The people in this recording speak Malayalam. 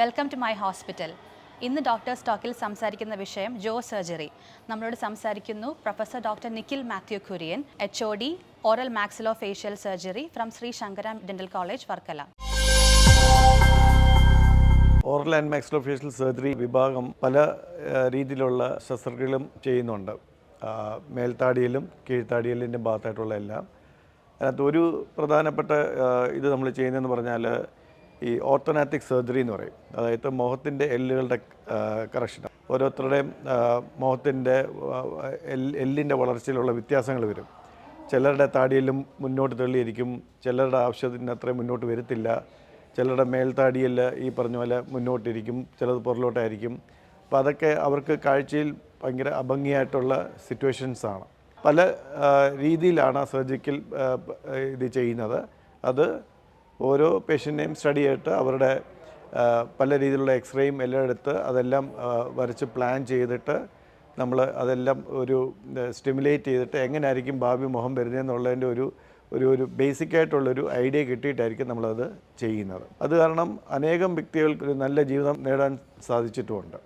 വെൽക്കം ടു മൈ ഹോസ്പിറ്റൽ ഇന്ന് ഡോക്ടേഴ്സ് ടോക്കിൽ സംസാരിക്കുന്ന വിഷയം ജോ സർജറി നമ്മളോട് സംസാരിക്കുന്നു professor doctor Nikhil Mathew Kurian H O D oral maxillofacial surgery from Sree Sankara dental college Varkala. Oral and maxillofacial surgery വിഭാഗം പല രീതിയിലുള്ള ശസ്ത്രക്രിയകളും ചെയ്യുന്നുണ്ട്. മേൽത്താടിയിലും കീഴ്ത്താടിയലിന്റെ ഭാഗത്തായിട്ടുള്ള എല്ലാം. അതിനകത്ത് ഒരു പ്രധാനപ്പെട്ട ഇത് നമ്മൾ ചെയ്യുന്നതെന്ന് പറഞ്ഞാൽ ഈ ഓർത്തനാറ്റിക് സർജറി എന്ന് പറയും. അതായത് മുഖത്തിന്റെ എല്ലുകളുടെ കറക്ഷൻ ഓരോരുത്തരുടെയും മുഖത്തിന്റെ എല്ലിന്റെ വളർച്ചയിലുള്ള വ്യത്യാസങ്ങൾ വരും. ചിലരുടെ താടിയെല്ലും മുന്നോട്ട് തള്ളിയിരിക്കും. ചിലരുടെ ആവശ്യത്തിന് അത്രയും മുന്നോട്ട് വരത്തില്ല. ചിലരുടെ മേൽത്താടിയിൽ ഈ പറഞ്ഞ പോലെ മുന്നോട്ടിരിക്കും. ചിലത് പുറലോട്ടായിരിക്കും. അപ്പോൾ അതൊക്കെ അവർക്ക് കാഴ്ചയിൽ ഭയങ്കര അഭംഗിയായിട്ടുള്ള സിറ്റുവേഷൻസാണ് പല രീതിയിലാണ് സർജിക്കൽ ഇത് ചെയ്യുന്നത്. അത് ഓരോ പേഷ്യന്റെയും സ്റ്റഡി ചെയ്തിട്ട് അവരുടെ പല രീതിയിലുള്ള എക്സ്റേയും എല്ലാം എടുത്ത് അതെല്ലാം വരച്ച് പ്ലാൻ ചെയ്തിട്ട് നമ്മൾ അതെല്ലാം ഒരു സ്റ്റിമുലേറ്റ് ചെയ്തിട്ട് എങ്ങനെയായിരിക്കും ഭാവി മുഖം വരുന്നതെന്നുള്ളതിന്റെ ഒരു ഒരു ഒരു ബേസിക്കായിട്ടുള്ളൊരു ഐഡിയ കിട്ടിയിട്ടായിരിക്കും നമ്മളത് ചെയ്യുന്നത്. അത് കാരണം അനേകം വ്യക്തികൾക്ക് ഒരു നല്ല ജീവിതം നേടാൻ സാധിച്ചിട്ടുമുണ്ട്.